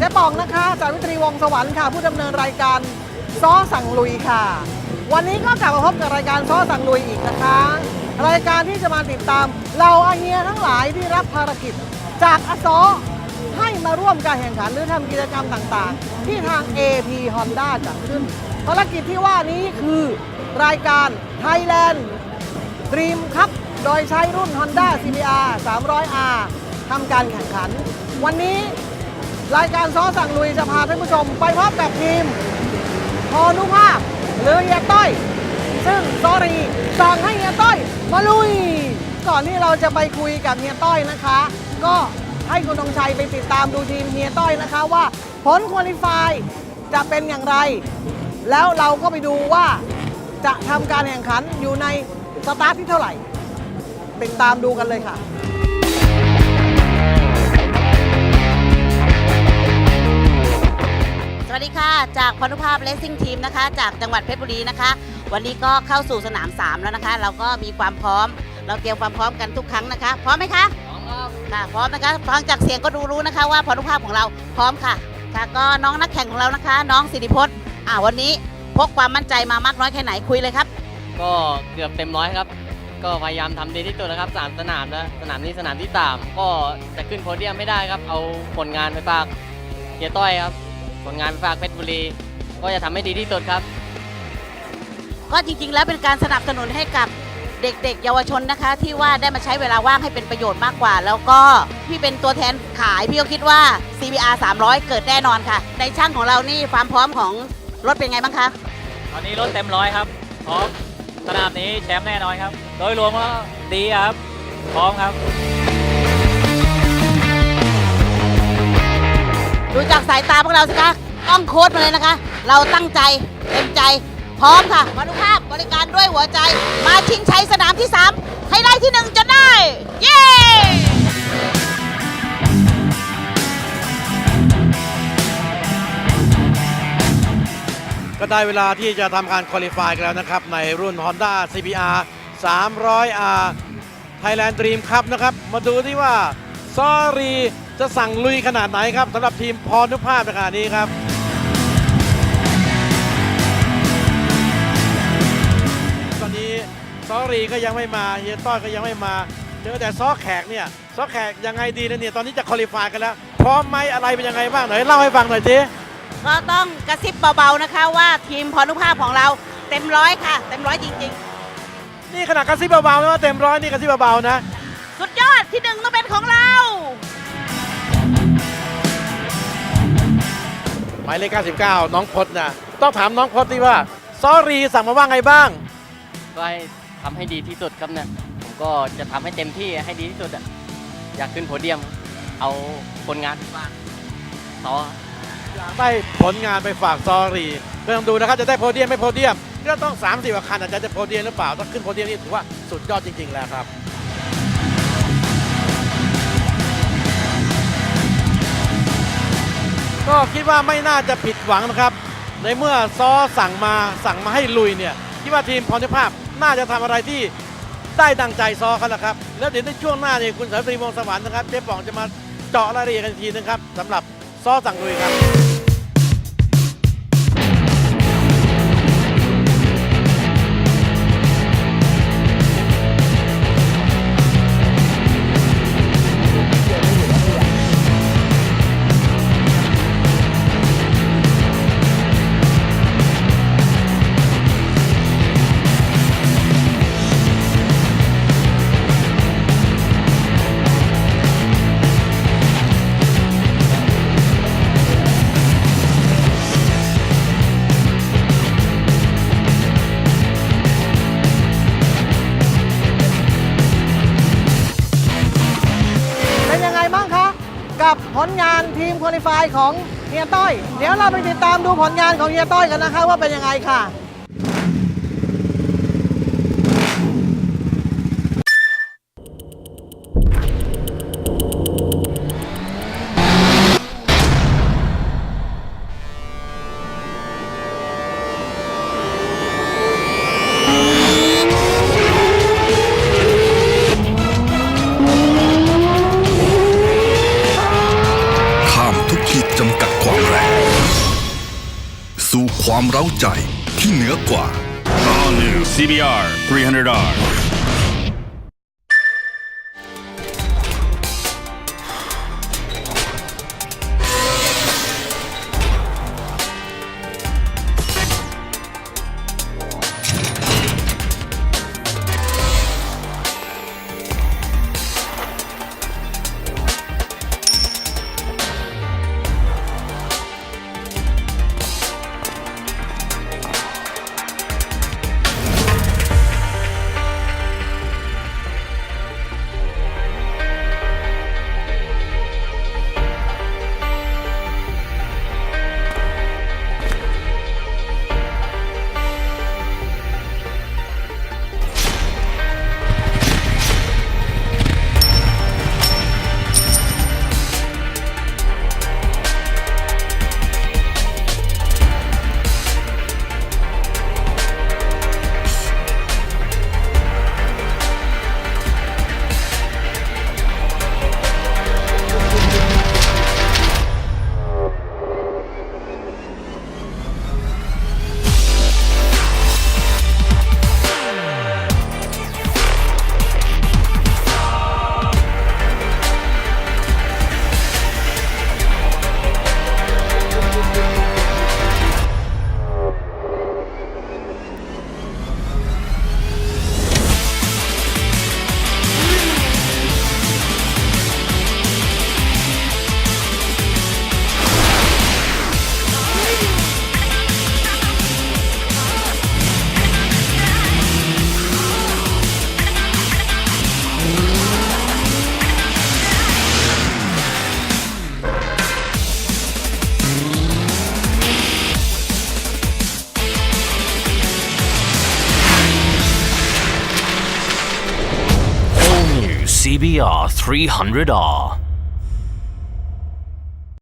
เจ๊ปองนะคะ สาวิตรีวงสวรรค์ค่ะ ผู้ดำเนินรายการซ้อสั่งลุยค่ะ วันนี้ก็กลับมาพบกับรายการซ้อสั่งลุยอีกนะคะ รายการที่จะมาติดตามเราอาเฮียทั้งหลายที่รับภารกิจ จากอซอให้มาร่วมการแข่งขันหรือทำกิจกรรมต่างๆ ที่ทาง AP Honda จัดขึ้น ภารกิจที่ว่านี้คือรายการ Thailand Dream Cup โดยใช้รุ่น Honda CBR 300R ทำการแข่งขัน วันนี้ รายการซ้อสั่งลุยจะพาท่านผู้ชม ไปพบกับทีมพอนุภาพหรือเฮียต้อย ซึ่งซอรีสั่งให้เฮียต้อย มาลุย ก่อนที่เราจะไปคุยกับเฮียต้อยนะคะ ก็ให้คุณธงชัยไปติดตามดูทีมเฮียต้อยนะคะว่า ผลคุริฟายจะเป็นอย่างไร แล้วเราก็ไปดูว่าจะทำการแข่งขันอยู่ในสตาร์ทที่เท่าไหร่ ติดตามดูกันเลยค่ะ จากพานุภาพเลสซิ่งทีมนะคะ จากจังหวัดเพชรบุรีนะคะ วันนี้ก็เข้าสู่สนาม 3 แล้วนะคะ เราก็มีความพร้อม เราเตรียมความพร้อมกันทุกครั้งนะคะ พร้อมไหมคะพร้อมครับค่ะพร้อมนะคะฟังจากเสียงก็ดูรู้นะคะว่าพานุภาพของเราพร้อมค่ะค่ะก็น้องนักแข่งของเรานะคะ น้องสิริพจน์อ่าวันนี้พกความมั่นใจมามากน้อยแค่ไหนคุยเลยครับ ก็เกือบเต็มร้อยครับ ก็พยายามทำดีที่สุดนะครับสามสนามนะสนามนี้สนามที่สามก็จะขึ้นโพเดียมไม่ได้ครับ เอาผลงานไปฝากเฮียต้อยครับ ผลงานไปฝากเพชรบุรี ก็จะทำให้ดีที่สุดครับ ก็จริงๆ แล้วเป็นการสนับสนุนให้กับเด็กๆ เยาวชนนะคะ ที่ว่าได้มาใช้เวลาว่างให้เป็นประโยชน์มากกว่า แล้วก็พี่เป็นตัวแทนขายพี่ก็คิดว่า CBR 300 เกิดแน่นอนค่ะ ในช่างของเรานี่ความพร้อมของรถเป็นไงบ้างคะ ตอนนี้รถเต็มร้อยครับ พร้อมสนามนี้แชมป์แน่นอนครับ โดยรวมก็ดีครับ พร้อมครับ ดูจากสายตาพวกเราสิคะต้องโค้ดมาเลยนะคะ เราตั้งใจเต็มใจพร้อมค่ะมาดูภาพบริการด้วยหัวใจ มาชิงชัยสนามที่ 3 ให้ได้ที่ 1จนได้ เย้ก็ได้เวลาที่จะทำการคุริฟายกันแล้วนะครับ ในรุ่น Honda CBR 300R Thailand Dream Cup นะครับ มาดูที่ว่าซอรี จะสั่งลุยขนาดไหนครับสำหรับทีมพรนุภาพในขณะนี้ครับ ตอนนี้ซอรีก็ยังไม่มาเฮียต้อยก็ยังไม่มาเจอแต่ซอแขกเนี่ยซอแขกยังไงดีนะเนี่ยตอนนี้จะคุริฟายกันแล้ว พร้อมไหมอะไรเป็นยังไงบ้างไหนเล่าให้ฟังหน่อยสิก็ต้องกระซิบเบาๆนะคะว่าทีมพรนุภาพของเราเต็มร้อยค่ะ เต็มร้อยจริงนี่ขนาดกระซิบเบาๆนะว่าเต็มร้อยนี่กระซิบเบาๆนะๆสุดยอดที่หนึ่งต้องเป็นของเรา มายเลข 99 น้องพจน์นะต้องถามน้องพจน์ดีว่าซอรีสั่งมาว่าไงบ้าง ก็ให้ทำให้ดีที่สุดครับเนี่ยผมก็จะทำให้เต็มที่ให้ดีที่สุดอะอยากขึ้นโพเดียม เอาผลงานไปฝากต่ออยากได้ผลงานไปฝากซอรีก็ต้องดูนะครับจะได้โพเดียมไม่โพเดียมก็ต้อง30กว่าคันอาจจะได้โพเดียมหรือเปล่าถ้าขึ้นโพเดียมนี่ถือว่าสุดยอดจริง ๆ แล้วครับ ก็คิดว่าไม่น่าจะผิดหวังนะครับ ในเมื่อซอสั่งมาสั่งมาให้ลุยเนี่ยคิดว่าทีมพรภาพน่าจะทำอะไรที่ได้ดังใจซอเขาแหละครับ แล้วเดี๋ยวในช่วงหน้าเนี่ยคุณสายตรีวงศ์สวรรค์นะครับเจ๊ป๋องจะมาเจาะรายละเอียดกันอีกทีนึงครับสำหรับซอสั่งลุยครับ ควอลิฟายของเฮียต้อย เดี๋ยวเราไปติดตามดูผลงานของเฮียต้อยกันนะคะว่าเป็นยังไงค่ะ จำกัดความแรง สู่ความเร้าใจที่เหนือกว่า All new CBR 300R. All new CBR 300R.